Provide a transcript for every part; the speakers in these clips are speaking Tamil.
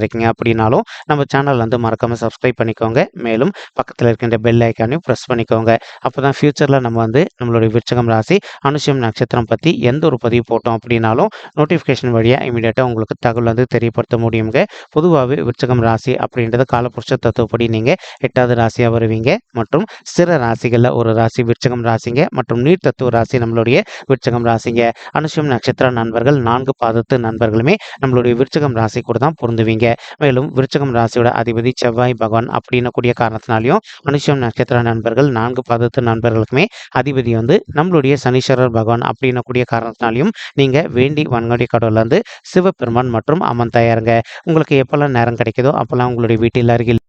வந்திருக்கீங்க அப்படின்னாலும் நம்ம சேனல் வந்து மறக்காமல் சப்ஸ்கிரைப் பண்ணிக்கோங்க. மேலும் பக்கத்தில் இருக்கின்ற பெல் ஐக்கானையும் ப்ரெஸ் பண்ணிக்கோங்க. அப்போ தான் ஃப்யூச்சரில் நம்ம வந்து நம்மளுடைய விருச்சகம் ராசி அனுஷம் நட்சத்திரம் பற்றி எந்த ஒரு பதிவு போட்டோம் அப்படின்னாலும் நோட்டிஃபிகேஷன் வழியாக இமீடியட்டாக உங்களுக்கு தகவல் வந்து தெரியப்படுத்த முடியுங்க. பொதுவாகவே விருச்சகம் ராசி அப்படின்றது காலப்புருஷ தத்துவப்படி நீங்கள் எட்டாவது ராசியாக வருவீங்க. மற்றும் சிற ராசிகளில் ஒரு ராசி விருச்சகம் ராசிங்க. மற்றும் நீர் தத்துவ ராசி நம்மளுடைய விருச்சகம் ராசிங்க. அனுஷம் நட்சத்திர நண்பர்கள் நான்கு பாதத்து நண்பர்களுமே நம்மளுடைய விருச்சகம் ராசி கூட தான் பொருந்துவீங்க. மேலும் விருச்சகம் ராசியோட அதிபதி செவ்வாய் பகவான் அப்படின்னு கூடிய காரணத்தினாலையும் மனுஷம் நட்சத்திர நண்பர்கள் நான்கு பதத்து நண்பர்களுக்குமே அதிபதி வந்து நம்மளுடைய சனீஸ்வரர் பகவான் அப்படின்னு கூடிய காரணத்தினாலையும் நீங்க வேண்டி வன்கொடி கடவுள்ல இருந்து சிவபெருமான் மற்றும் அம்மன் தயாருங்க. உங்களுக்கு எப்பெல்லாம் நேரம் கிடைக்குதோ அப்பெல்லாம் உங்களுடைய வீட்டில் அருகில்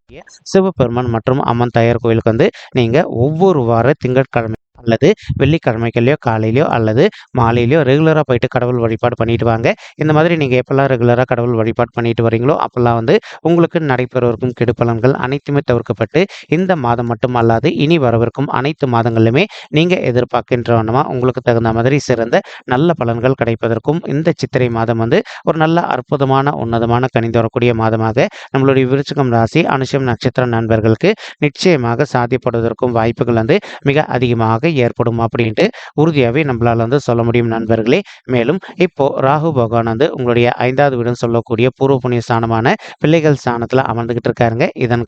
சிவபெருமான் மற்றும் அம்மன் தயார் கோயிலுக்கு வந்து நீங்க ஒவ்வொரு வார திங்கட்கிழமை அல்லது வெள்ளிக்கிழமைகள்லையோ காலையிலையோ அல்லது மாலையிலையோ ரெகுலராக போயிட்டு கடவுள் வழிபாடு பண்ணிட்டு வாங்க. இந்த மாதிரி நீங்கள் எப்போல்லாம் ரெகுலராக கடவுள் வழிபாடு பண்ணிட்டு வரீங்களோ அப்போல்லாம் வந்து உங்களுக்கு நடைபெறவிருக்கும் கெடுப்பலன்கள் அனைத்துமே தவிர்க்கப்பட்டு இந்த மாதம் மட்டும் அல்லாது இனி வரவிருக்கும் அனைத்து மாதங்களிலுமே நீங்கள் எதிர்பார்க்கின்ற வண்ணமாக உங்களுக்கு தகுந்த மாதிரி சிறந்த நல்ல பலன்கள் கிடைப்பதற்கும் இந்த சித்திரை மாதம் வந்து ஒரு நல்ல அற்புதமான உன்னதமான கணிந்து வரக்கூடிய மாதமாக நம்மளுடைய விருச்சகம் ராசி அனுஷம் நட்சத்திர நண்பர்களுக்கு நிச்சயமாக சாத்தியப்படுவதற்கும் வாய்ப்புகள் வந்து மிக அதிகமாக ஏற்படும் அப்படின்ட்டு உறுதியாகவே நம்மளால் வந்து சொல்ல முடியும் நண்பர்களே. மேலும் இப்போ ராகு பகவான் வந்து உங்களுடைய ஐந்தாவது வீடுன்னு சொல்லக்கூடிய பூர்வ புண்ணிய ஸ்தானமான பிள்ளைகள் ஸ்தானத்தில் அமர்ந்துகிட்டு இருக்காருங்க. இதன்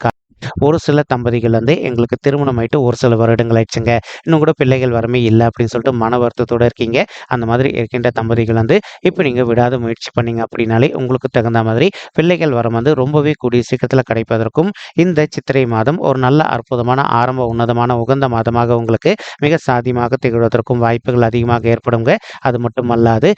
ஒரு சில தம்பதிகள் வந்து எங்களுக்கு திருமணம் ஆயிட்டு ஒரு சில வருடங்கள் ஆயிடுச்சுங்க. இன்னும் கூட பிள்ளைகள் வரமே இல்லை அப்படின்னு சொல்லிட்டு மன வருத்தத்தோட இருக்கீங்க. அந்த மாதிரி இருக்கின்ற தம்பதிகள் வந்து இப்போ நீங்கள் விடாத முயற்சி பண்ணீங்க அப்படின்னாலே உங்களுக்கு தகுந்த மாதிரி பிள்ளைகள் வரம் வந்து ரொம்பவே கூடிய சீக்கிரத்தில் கிடைப்பதற்கும் இந்த சித்திரை மாதம் ஒரு நல்ல அற்புதமான ஆரம்ப உன்னதமான உகந்த மாதமாக உங்களுக்கு மிக சாதியமாக திகழ்வதற்கும் வாய்ப்புகள் அதிகமாக ஏற்படுங்க. அது மட்டும் அல்லாது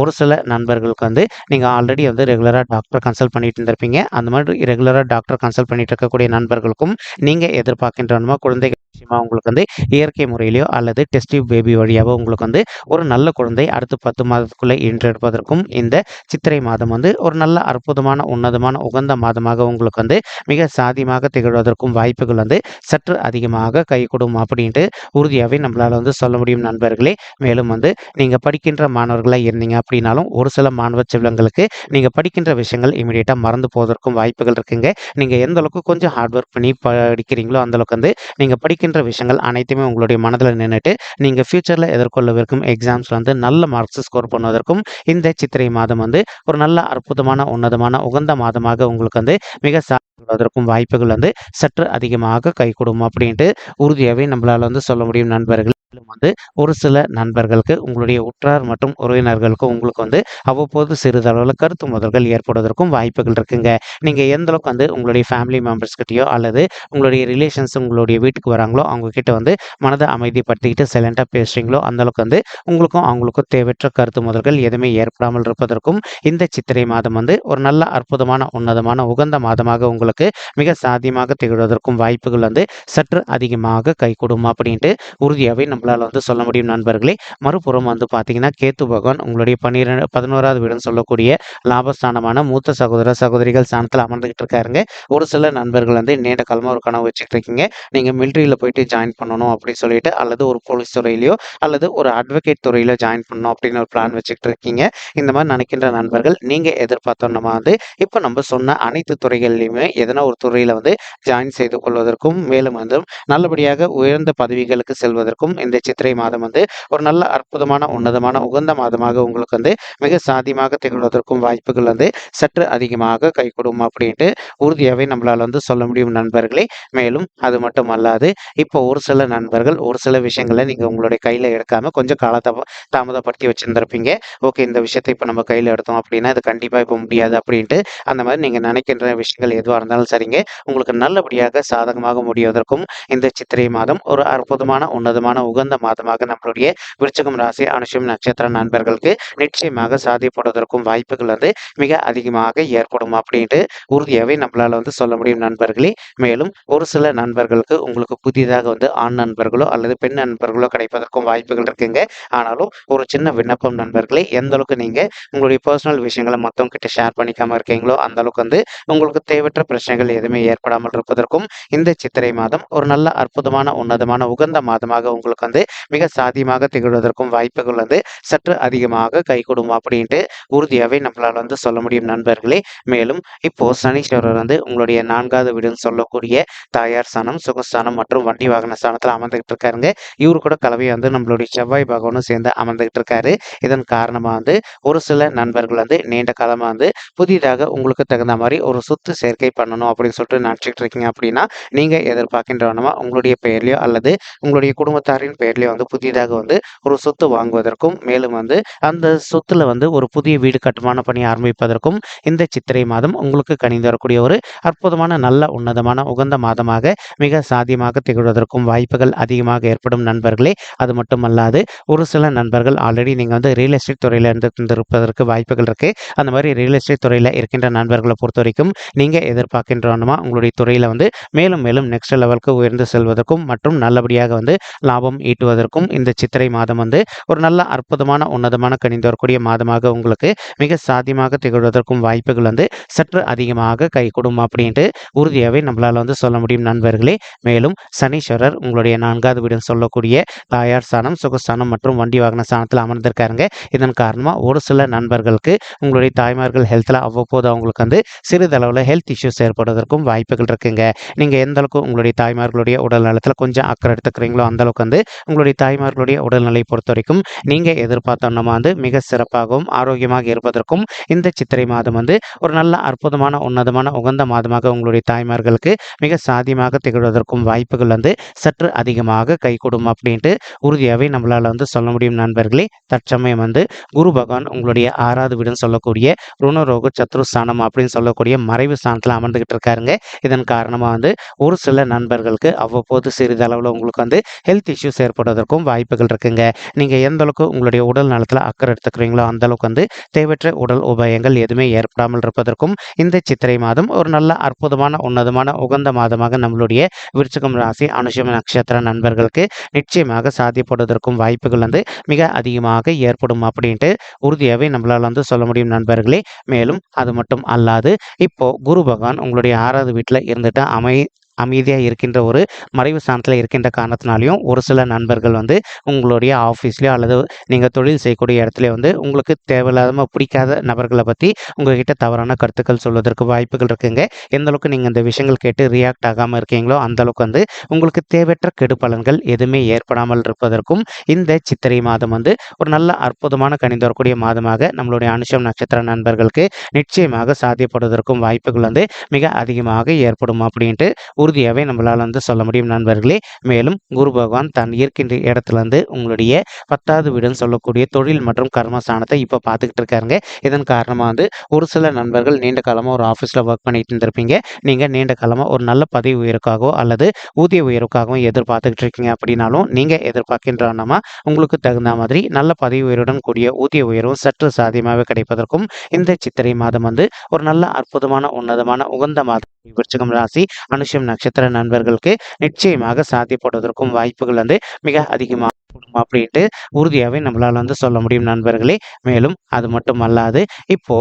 ஒரு சில நண்பர்களுக்கு வந்து நீங்கள் ஆல்ரெடி வந்து ரெகுலராக டாக்டர் கன்சல்ட் பண்ணிட்டு இருந்திருப்பீங்க. அந்த மாதிரி ரெகுலராக டாக்டர் கன்சல்ட் பண்ணிட்டு இருக்கக்கூடிய நண்பர்களுக்கும் நீங்கள் எதிர்பார்க்கின்றனமா குழந்தைகள் விஷயமா உங்களுக்கு வந்து இயற்கை முறையிலையோ அல்லது டெஸ்டிவ் பேபி வழியாகவோ உங்களுக்கு வந்து ஒரு நல்ல குழந்தை அடுத்து பத்து மாதத்துக்குள்ளே ஈன்றெடுப்பதற்கும் இந்த சித்திரை மாதம் வந்து ஒரு நல்ல அற்புதமான உன்னதமான உகந்த மாதமாக உங்களுக்கு வந்து மிக சாதியமாக திகழ்வதற்கும் வாய்ப்புகள் வந்து சற்று அதிகமாக கை கொடுக்கும் அப்படின்ட்டு உறுதியாகவே நம்மளால் வந்து சொல்ல முடியும் நண்பர்களே. மேலும் வந்து நீங்கள் படிக்கின்ற மாணவர்களாக இருந்தீங்க அப்படின்னாலும் ஒரு சில மாணவ செல்வங்களுக்கு நீங்கள் படிக்கின்ற விஷயங்கள் இமீடியட்டாக மறந்து போவதற்கும் வாய்ப்புகள் இருக்குங்க. நீங்கள் எந்த அளவுக்கு கொஞ்சம் ஹார்ட் ஒர்க் பண்ணி படிக்கிறீங்களோ அந்த அளவுக்கு வந்து நீங்கள் படிக்கின்ற விஷயங்கள் அனைத்துமே உங்களுடைய மனதில் நின்றுட்டு நீங்கள் ஃப்யூச்சரில் எதிர்கொள்ளவிருக்கும் எக்ஸாம்ஸில் வந்து நல்ல மார்க்ஸ் ஸ்கோர் பண்ணுவதற்கும் இந்த சித்திரை மாதம் வந்து ஒரு நல்ல அற்புதமான உன்னதமான உகந்த மாதமாக உங்களுக்கு வந்து மிக சாதற்கும் வாய்ப்புகள் வந்து சற்று அதிகமாக கைகூடும் அப்படின்ட்டு உறுதியாகவே நம்மளால் வந்து சொல்ல முடியும் நண்பர்கள். மேலும் வந்து ஒரு சில நண்பர்களுக்கு உங்களுடைய உற்றார் மற்றும் உறவினர்களுக்கு உங்களுக்கு வந்து அவ்வப்போது சிறிதளவில் கருத்து முதல்கள் ஏற்படுவதற்கும் வாய்ப்புகள் இருக்குங்க. நீங்கள் எந்த அளவுக்கு வந்து உங்களுடைய ஃபேமிலி மெம்பர்ஸ்கிட்டயோ அல்லது உங்களுடைய ரிலேஷன்ஸ் உங்களுடைய வீட்டுக்கு வராங்களோ அவங்க கிட்ட வந்து மனதை அமைதிப்படுத்திக்கிட்டு சைலண்டாக பேசுகிறீங்களோ அந்த அளவுக்கு வந்து உங்களுக்கும் அவங்களுக்கும் தேவையற்ற கருத்து முதல்கள் எதுவுமே ஏற்படாமல் இருப்பதற்கும் இந்த சித்திரை மாதம் வந்து ஒரு நல்ல அற்புதமான உன்னதமான உகந்த மாதமாக உங்களுக்கு மிக சாத்தியமாக திகழ்வதற்கும் வாய்ப்புகள் வந்து சற்று அதிகமாக கைகூடும் அப்படின்ட்டு உறுதியாகவே நம்மளால் வந்து சொல்ல முடியும் நண்பர்களே. மறுபுறம் வந்து பார்த்தீங்கன்னா கேத்து பகவான் உங்களுடைய பன்னிரெண்டு பதினோராவது வீடுன்னு சொல்லக்கூடிய லாபஸ்தானமான மூத்த சகோதர சகோதரிகள் ஸ்தானத்தில் அமர்ந்துகிட்டு இருக்காருங்க. ஒரு சில நண்பர்கள் வந்து நீண்ட காலமாக ஒரு கனவு வச்சுட்டு இருக்கீங்க. நீங்கள் மிலிட்ரியில் போயிட்டு ஜாயின் பண்ணணும் அப்படின்னு சொல்லிட்டு அல்லது ஒரு போலீஸ் துறையிலையோ அல்லது ஒரு அட்வொகேட் துறையிலோ ஜாயின் பண்ணணும் அப்படின்னு ஒரு பிளான் வச்சுக்கிட்டு இருக்கீங்க. இந்த மாதிரி நினைக்கின்ற நண்பர்கள் நீங்கள் எதிர்பார்த்தோன்னா வந்து இப்போ நம்ம சொன்ன அனைத்து துறைகள்லையுமே எதனா ஒரு துறையில் வந்து ஜாயின் செய்து கொள்வதற்கும் மேலும் வந்து நல்லபடியாக உயர்ந்த பதவிகளுக்கு செல்வதற்கும் இந்த சித்திரை மாதம் வந்து ஒரு நல்ல அற்புதமான உன்னதமான உகந்த மாதமாக உங்களுக்கு வந்து மிக சாத்தியமாக திகழ்வதற்கும் வாய்ப்புகள் வந்து சற்று அதிகமாக கைகூடும் அப்படின்ட்டு உறுதியாகவே நம்மளால் வந்து சொல்ல முடியும் நண்பர்களே. மேலும் அது மட்டும் அல்லாது இப்போ ஒரு சில நண்பர்கள் ஒரு சில விஷயங்களை நீங்கள் உங்களுடைய கையில் எடுக்காம கொஞ்சம் காலத்தை தாமதப்படுத்தி வச்சுருந்துருப்பீங்க. ஓகே இந்த விஷயத்தை இப்போ நம்ம கையில் எடுத்தோம் அப்படின்னா அது கண்டிப்பாக இப்போ முடியாது அப்படின்ட்டு அந்த மாதிரி நீங்கள் நினைக்கின்ற விஷயங்கள் எதுவாக இருந்தாலும் இருந்தாலும் சரிங்க. உங்களுக்கு நல்லபடியாக சாதகமாக முடிவதற்கும் இந்த சித்திரை மாதம் ஒரு அற்புதமான உன்னதமான உகந்த மாதமாக நம்மளுடைய விருச்சகம் ராசி அனுஷம் நட்சத்திர நண்பர்களுக்கு நிச்சயமாக சாதிப்படுவதற்கும் வாய்ப்புகள் வந்து மிக அதிகமாக ஏற்படும் அப்படின்ட்டு உறுதியாகவே நம்மளால வந்து சொல்ல முடியும் நண்பர்களே. மேலும் ஒரு சில நண்பர்களுக்கு உங்களுக்கு புதிதாக வந்து ஆண் நண்பர்களோ அல்லது பெண் நண்பர்களோ கிடைப்பதற்கும் வாய்ப்புகள் இருக்குங்க. ஆனாலும் ஒரு சின்ன விண்ணப்பம் நண்பர்களே எந்த அளவுக்கு நீங்க உங்களுடைய பர்சனல் விஷயங்களை மொத்தம் கிட்ட ஷேர் பண்ணிக்காம இருக்கீங்களோ அந்த அளவுக்கு வந்து உங்களுக்கு தேவையற்ற பிரச்சனை பிரச்சனைகள் எதுவுமே ஏற்படாமல் இருப்பதற்கும் இந்த சித்திரை மாதம் ஒரு நல்ல அற்புதமான உன்னதமான உகந்த மாதமாக உங்களுக்கு வந்து மிக சாத்தியமாக திகழ்வதற்கும் வாய்ப்புகள் வந்து சற்று அதிகமாக கைகூடும் அப்படின்ட்டு உறுதியாகவே நம்மளால் வந்து சொல்ல முடியும் நண்பர்களே. மேலும் இப்போ சனீஸ்வரர் வந்து உங்களுடைய நான்காவது வீடுன்னு சொல்லக்கூடிய தாயார் ஸ்தானம் சுகஸ்தானம் மற்றும் வண்டி வாகன ஸ்தானத்தில் அமர்ந்துகிட்டு இருக்காருங்க. இவரு கூட கலவையை வந்து நம்மளுடைய செவ்வாய் பகவானும் சேர்ந்து அமர்ந்துகிட்டு இருக்காரு. இதன் காரணமாக வந்து ஒரு சில நண்பர்கள் வந்து நீண்ட காலமாக வந்து புதிதாக உங்களுக்கு தகுந்த மாதிரி ஒரு சொத்து சேர்க்கை பண்ணணும் அப்படின்னு சொல்லிட்டு நினச்சிட்டு இருக்கீங்க அப்படின்னா நீங்கள் எதிர்பார்க்கின்றவனமா உங்களுடைய பெயர்லையோ அல்லது உங்களுடைய குடும்பத்தாரின் பெயர்லையோ வந்து புதிதாக வந்து ஒரு சொத்து வாங்குவதற்கும் மேலும் வந்து அந்த சொத்துல வந்து ஒரு புதிய வீடு கட்டுமான பணி ஆரம்பிப்பதற்கும் இந்த சித்திரை மாதம் உங்களுக்கு கணிந்து வரக்கூடிய ஒரு அற்புதமான நல்ல உன்னதமான உகந்த மாதமாக மிக சாத்தியமாக திகழ்வதற்கும் வாய்ப்புகள் அதிகமாக ஏற்படும் நண்பர்களே. அது மட்டுமல்லாது ஒரு சில நண்பர்கள் ஆல்ரெடி நீங்கள் வந்து ரியல் எஸ்டேட் துறையில் இருந்து இருப்பதற்கு வாய்ப்புகள் இருக்கு. அந்த மாதிரி ரியல் எஸ்டேட் துறையில் இருக்கின்ற நண்பர்களை பொறுத்த வரைக்கும் நீங்கள் எதிர்பார்க்கின்றவனமா உங்களுடைய துறையில் வந்து மேலும் மேலும் நெக்ஸ்ட் லெவலுக்கு உயர்ந்து செல்வதற்கும் மற்றும் நல்லபடியாக வந்து லாபம் ஈட்டுவதற்கும் இந்த சித்திரை மாதம் வந்து ஒரு நல்ல அற்புதமான உன்னதமான கணிந்து வரக்கூடிய மாதமாக உங்களுக்கு மிக சாத்தியமாக திகழ்வதற்கும் வாய்ப்புகள் வந்து சற்று அதிகமாக கைகூடும் அப்படின்ட்டு உறுதியாகவே நம்மளால் வந்து சொல்ல முடியும் நண்பர்களே. மேலும் சனீஸ்வரர் உங்களுடைய நான்காவது வீடு சொல்லக்கூடிய தாயார் சாணம் சுகஸ்தானம் மற்றும் வண்டி வாகன சாணத்தில் அமர்ந்திருக்காருங்க. இதன் காரணமாக ஒரு சில நண்பர்களுக்கு உங்களுடைய தாய்மார்கள் ஹெல்த்தில் அவ்வப்போது அவங்களுக்கு வந்து சிறிதளவில் ஹெல்த் இஷ்யூஸ் ஏற்படுவதற்கும் வாய்ப்புகள் இருக்குங்க. நீங்கள் எந்த அளவுக்கு உங்களுடைய தாய்மார்களுடைய உடல் நலத்தில் கொஞ்சம் அக்கறை எடுத்துக்கிறீங்களோ அந்த அளவுக்கு வந்து உங்களுடைய தாய்மார்களுடைய உடல்நிலை பொறுத்த வரைக்கும் நீங்கள் எதிர்பார்த்தோன்னா வந்து மிக சிறப்பாகவும் ஆரோக்கியமாக இருப்பதற்கும் இந்த சித்திரை மாதம் வந்து ஒரு நல்ல அற்புதமான உன்னதமான உகந்த மாதமாக உங்களுடைய தாய்மார்களுக்கு மிக சாதியமாக திகழ்வதற்கும் வாய்ப்புகள் வந்து சற்று அதிகமாக கைகூடும் அப்படின்ட்டு உறுதியாகவே நம்மளால் வந்து சொல்ல முடியும் நண்பர்களே. தற்சமயம் வந்து குரு பகவான் உங்களுடைய ஆறாவது வீடுன்னு சொல்லக்கூடிய ருணரோக சத்ருஸ்தானம் அப்படின்னு சொல்லக்கூடிய மறைவு ஸ்தானத்தில் அமர்ந்துகிட்டு இருக்காருங்க. இதன் காரணமாக வந்து ஒரு சில நண்பர்களுக்கு அவ்வப்போது சிறிதளவில் உங்களுக்கு வந்து ஹெல்த் இஷ்யூஸ் ஏற்படுவதற்கும் வாய்ப்புகள் இருக்குங்க. நீங்கள் எந்த அளவுக்கு உங்களுடைய உடல் நலத்தில் அக்கறை எடுத்துக்கிறீங்களோ அந்த அளவுக்கு வந்து தேவையற்ற உடல் உபாயங்கள் எதுவுமே ஏற்படாமல் இருப்பதற்கும் இந்த சித்திரை மாதம் ஒரு நல்ல அற்புதமான உன்னதமான உகந்த மாதமாக நம்மளுடைய விருச்சகம் ராசி அனுஷம நட்சத்திர நண்பர்களுக்கு நிச்சயமாக சாத்தியப்படுவதற்கும் வாய்ப்புகள் வந்து மிக அதிகமாக ஏற்படும் அப்படின்ட்டு உறுதியாகவே நம்மளால் வந்து சொல்ல முடியும் நண்பர்களே. மேலும் அது மட்டும் அல்லாது இப்போ குரு பகவான் உங்களுடைய ஆறாவது வீட்டில் இருந்துட்டு அமை அமைதியாக இருக்கின்ற ஒரு மறைவு ஸ்தானத்தில் இருக்கின்ற காரணத்தினாலையும் ஒரு சில நண்பர்கள் வந்து உங்களுடைய ஆஃபீஸ்லேயோ அல்லது நீங்கள் தொழில் செய்யக்கூடிய இடத்துல வந்து உங்களுக்கு தேவையில்லாமல் பிடிக்காத நபர்களை பற்றி உங்ககிட்ட தவறான கருத்துக்கள் சொல்வதற்கு வாய்ப்புகள் இருக்குங்க. எந்த அளவுக்கு நீங்கள் இந்த விஷயங்கள் கேட்டு ரியாக்ட் ஆகாமல் இருக்கீங்களோ அந்த அளவுக்கு வந்து உங்களுக்கு தேவையற்ற கெடுபலன்கள் எதுவுமே ஏற்படாமல் இருப்பதற்கும் இந்த சித்திரை மாதம் வந்து ஒரு நல்ல அற்புதமான கணிந்து வரக்கூடிய மாதமாக நம்மளுடைய அனுஷம் நட்சத்திர நண்பர்களுக்கு நிச்சயமாக சாத்தியப்படுவதற்கும் வாய்ப்புகள் வந்து மிக அதிகமாக ஏற்படும் அப்படின்ட்டு உறுதியாகவே நம்மளால் வந்து சொல்ல முடியும் நண்பர்களே. மேலும் குரு பகவான் தான் இருக்கின்ற இடத்துல இருந்து உங்களுடைய பத்தாவது வீடுன்னு சொல்லக்கூடிய தொழில் மற்றும் கர்மஸ்தானத்தை இப்போ பார்த்துக்கிட்டு இருக்காருங்க. இதன் காரணமாக வந்து ஒரு சில நண்பர்கள் நீண்ட காலமாக ஒரு ஆஃபீஸில் ஒர்க் பண்ணிட்டு இருந்திருப்பீங்க. நீங்கள் நீண்ட காலமாக ஒரு நல்ல பதவி உயர்வுக்காகவோ அல்லது ஊதிய உயர்வுக்காகவும் எதிர்பார்த்துக்கிட்டு இருக்கீங்க அப்படின்னாலும் நீங்கள் எதிர்பார்க்கின்றனமா உங்களுக்கு தகுந்த மாதிரி நல்ல பதவி உயர்வுடன் கூடிய ஊதிய உயர்வும் சற்று சாத்தியமாக கிடைப்பதற்கும் இந்த சித்திரை மாதம் வந்து ஒரு நல்ல அற்புதமான உன்னதமான உகந்த மாதம் விருச்சிகம் ராசி அனுஷம் நட்சத்திர நண்பர்களுக்கு நிச்சயமாக சாத்தியப்படுவதற்கும் வாய்ப்புகள் வந்து மிக அதிகமாக அப்படின்ட்டு உறுதியாகவே நம்மளால் வந்து சொல்ல முடியும் நண்பர்களே. மேலும் அது மட்டும் அல்லாது இப்போ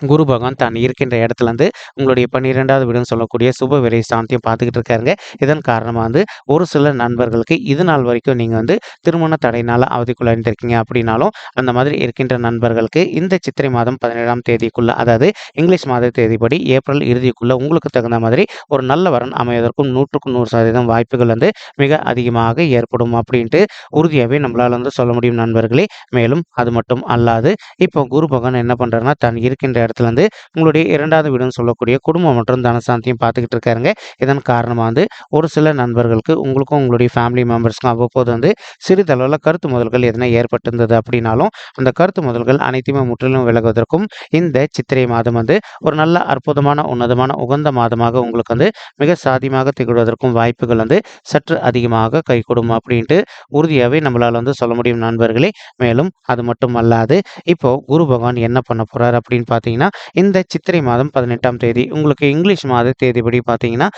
குரு பகவான் தான் இருக்கின்ற இடத்துல இருந்து உங்களுடைய பன்னிரெண்டாவது வீடுன்னு சொல்லக்கூடிய சுப விரை சாந்தியம் பார்த்துக்கிட்டு இருக்காருங்க. இதன் காரணமாக வந்து ஒரு சில நண்பர்களுக்கு இது நாள் வரைக்கும் நீங்கள் வந்து திருமண தடையினால் அவதிக்குள்ளாயிருந்திருக்கீங்க அப்படின்னாலும் அந்த மாதிரி இருக்கின்ற நண்பர்களுக்கு இந்த சித்திரை மாதம் பதினேழாம் தேதிக்குள்ள அதாவது இங்கிலீஷ் மாத தேதிப்படி ஏப்ரல் இறுதிக்குள்ள உங்களுக்கு தகுந்த மாதிரி ஒரு நல்ல வரன் அமைவதற்கும் நூற்றுக்கு நூறு சதவீதம் வாய்ப்புகள் வந்து மிக அதிகமாக ஏற்படும் அப்படின்ட்டு உறுதியாகவே நம்மளால் வந்து சொல்ல முடியும் நண்பர்களே. மேலும் அது மட்டும் அல்லாது இப்போ குரு பகவான் என்ன பண்ணுறாருன்னா தான் இருக்கின்ற வந்து உங்களுடைய இரண்டாவது வீடுன்னு சொல்லக்கூடிய குடும்பம் மற்றும் தனசாந்தியும் பார்த்துக்கிட்டு இருக்காருங்க. இதன் காரணமாக வந்து ஒரு சில நண்பர்களுக்கு உங்களுக்கும் உங்களுடைய ஃபேமிலி மெம்பர்ஸ்க்கும் அவ்வப்போது வந்து சிறிதளவில் கருத்து முதல்கள் எதனா ஏற்பட்டிருந்தது அப்படின்னாலும் அந்த கருத்து முதல்கள் அனைத்துமே முற்றிலும் விலகுவதற்கும் இந்த சித்திரை மாதம் வந்து ஒரு நல்ல அற்புதமான உன்னதமான உகந்த மாதமாக உங்களுக்கு வந்து மிக சாதியமாக திகழ்வதற்கும் வாய்ப்புகள் வந்து சற்று அதிகமாக கைகூடும் அப்படின்ட்டு உறுதியாகவே நம்மளால் வந்து சொல்ல முடியும் நண்பர்களே. மேலும் அது மட்டும் அல்லாது இப்போ குரு பகவான் என்ன பண்ண போறார் அப்படின்னு பார்த்தீங்கன்னா இந்த சித்திரை மாதம் பதினெட்டாம் தேதி உங்களுக்கு இங்கிலீஷ் மாத தேதிப்படி பார்த்தீங்கன்னா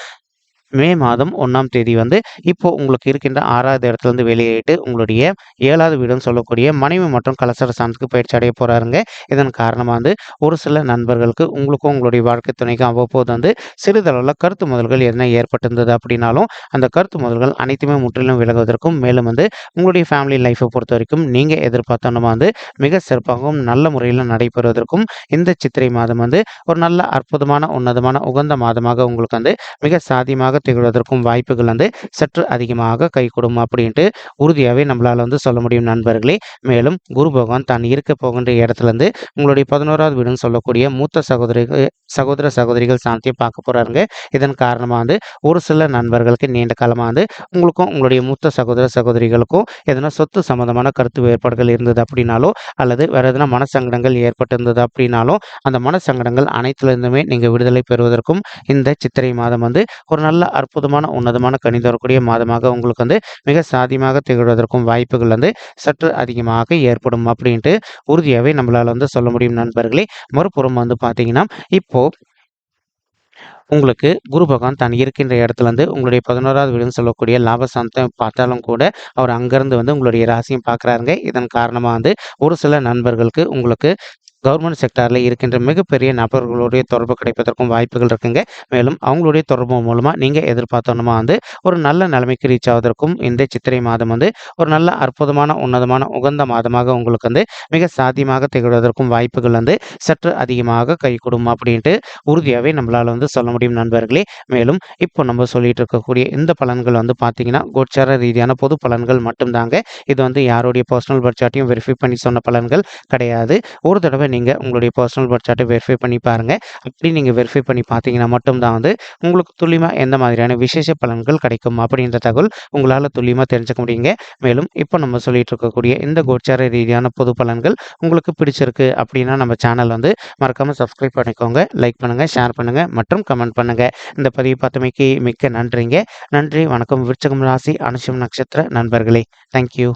மே மாதம் ஒன்றாம் தேதி வந்து இப்போ உங்களுக்கு இருக்கின்ற ஆறாவது இடத்துலேருந்து வெளியேறிட்டு உங்களுடைய ஏழாவது வீடுன்னு சொல்லக்கூடிய மனைவி மற்றும் கலசர சான்ஸுக்கு பயிற்சி அடைய போகிறாருங்க இதன் காரணமாக வந்து ஒரு சில நண்பர்களுக்கு உங்களுக்கும் உங்களுடைய வாழ்க்கை துணைக்கும் அவ்வப்போது வந்து சிறிதளவில் கருத்து முதல்கள் எதனா ஏற்பட்டிருந்தது அப்படின்னாலும் அந்த கருத்து முதல்கள் அனைத்துமே முற்றிலும் விலகுவதற்கும் மேலும் வந்து உங்களுடைய ஃபேமிலி லைஃப்பை பொறுத்த வரைக்கும் நீங்கள் எதிர்பார்த்தோன்னா வந்து மிக சிறப்பாகவும் நல்ல முறையில் நடைபெறுவதற்கும் இந்த சித்திரை மாதம் வந்து ஒரு நல்ல அற்புதமான உன்னதமான உகந்த மாதமாக உங்களுக்கு வந்து மிக சாதியமாக திகழ்வதற்கும் வாய்ப்புகள் வந்து சற்று அதிகமாக கைகூடும் அப்படின்ட்டு உறுதியாகவே நம்மளால் வந்து சொல்ல முடியும் நண்பர்களே. மேலும் குரு பகவான் தான் இருக்க போகின்ற இடத்துலேருந்து உங்களுடைய பதினோராவது வீடுன்னு சொல்லக்கூடிய மூத்த சகோதரிகள் சகோதர சகோதரிகள் சாந்தியை பார்க்க போகிறாருங்க இதன் காரணமாக வந்து ஒரு சில நண்பர்களுக்கு நீண்ட காலமாக வந்து உங்களுக்கும் உங்களுடைய மூத்த சகோதர சகோதரிகளுக்கும் எதனா சொத்து சம்மந்தமான கருத்து வேறுபாடுகள் இருந்தது அப்படின்னாலோ அல்லது வேறு எதனா மனசங்கடங்கள் ஏற்பட்டிருந்தது அப்படின்னாலும் அந்த மனசங்கடங்கள் அனைத்துலேருந்துமே நீங்கள் விடுதலை பெறுவதற்கும் இந்த சித்திரை மாதம் வந்து ஒரு நல்ல அற்புதமான உன்னதமான கனி வரக்கூடிய மாதமாக உங்களுக்கு வந்து மிக சாதியமாக திகழ்வதற்கும் வாய்ப்புகள் வந்து சற்று அதிகமாக ஏற்படும் அப்படின்ட்டு உறுதியாகவே நம்மளால் வந்து சொல்ல முடியும் நண்பர்களே. மறுபுறம் வந்து பார்த்தீங்கன்னா இப்போ உங்களுக்கு குரு பகவான் தான் இருக்கின்ற இடத்துல இருந்து உங்களுடைய பதினோராவது வீடுன்னு சொல்லக்கூடிய லாபசாந்தம் பார்த்தாலும் கூட அவர் அங்கேருந்து வந்து உங்களுடைய ராசியும் பார்க்குறாருங்க. இதன் காரணமாக வந்து ஒரு சில நண்பர்களுக்கு உங்களுக்கு கவர்மெண்ட் செக்டாரில் இருக்கின்ற மிகப்பெரிய நபர்களுடைய தொடர்பு கிடைப்பதற்கும் வாய்ப்புகள் இருக்குங்க. மேலும் அவங்களுடைய தொடர்பு மூலமாக நீங்கள் எதிர்பார்த்தோன்னா வந்து ஒரு நல்ல நிலைமைக்கு ரீச் ஆவதற்கும் இந்த சித்திரை மாதம் வந்து ஒரு நல்ல அற்புதமான உன்னதமான உகந்த மாதமாக உங்களுக்கு வந்து மிக சாத்தியமாக திகழ்வதற்கும் வாய்ப்புகள் வந்து சற்று அதிகமாக கைகூடும் அப்படின்ட்டு உறுதியாகவே நம்மளால் வந்து சொல்ல முடியும் நண்பர்களே. மேலும் இப்போ நம்ம சொல்லிட்டு இருக்கக்கூடிய இந்த பலன்கள் வந்து பார்த்தீங்கன்னா கோச்சார ரீதியான பொது பலன்கள் மட்டும்தாங்க. இது வந்து யாருடைய பர்சனல் பட்ஜெட்டையும் வெரிஃபை பண்ணி சொன்ன பலன்கள் கிடையாது. ஒரு தடவை நீங்கள் உங்களுடைய பர்சனல் பட்ஜெட்டை வெரிஃபை பண்ணி பாருங்கள் அப்படி நீங்கள் வெரிஃபை பண்ணி பார்த்தீங்கன்னா மட்டும்தான் வந்து உங்களுக்கு துல்லியமாக எந்த மாதிரியான விசேஷ பலன்கள் கிடைக்கும் அப்படின்ற தகவல் உங்களால் துல்லியமாக தெரிஞ்சுக்க முடியுங்க. மேலும் இப்போ நம்ம சொல்லிட்டு இருக்கக்கூடிய இந்த கோச்சார ரீதியான பொது பலன்கள் உங்களுக்கு பிடிச்சிருக்கு அப்படின்னா நம்ம சேனல் வந்து மறக்காமல் சப்ஸ்கிரைப் பண்ணிக்கோங்க. லைக் பண்ணுங்கள் ஷேர் பண்ணுங்கள் மற்றும் கமெண்ட் பண்ணுங்கள் இந்த பதிவு பார்த்தமைக்கு மிக்க நன்றிங்க. நன்றி வணக்கம் விருச்சகம் ராசி அனுஷம் நட்சத்திர நண்பர்களே. தேங்க்யூ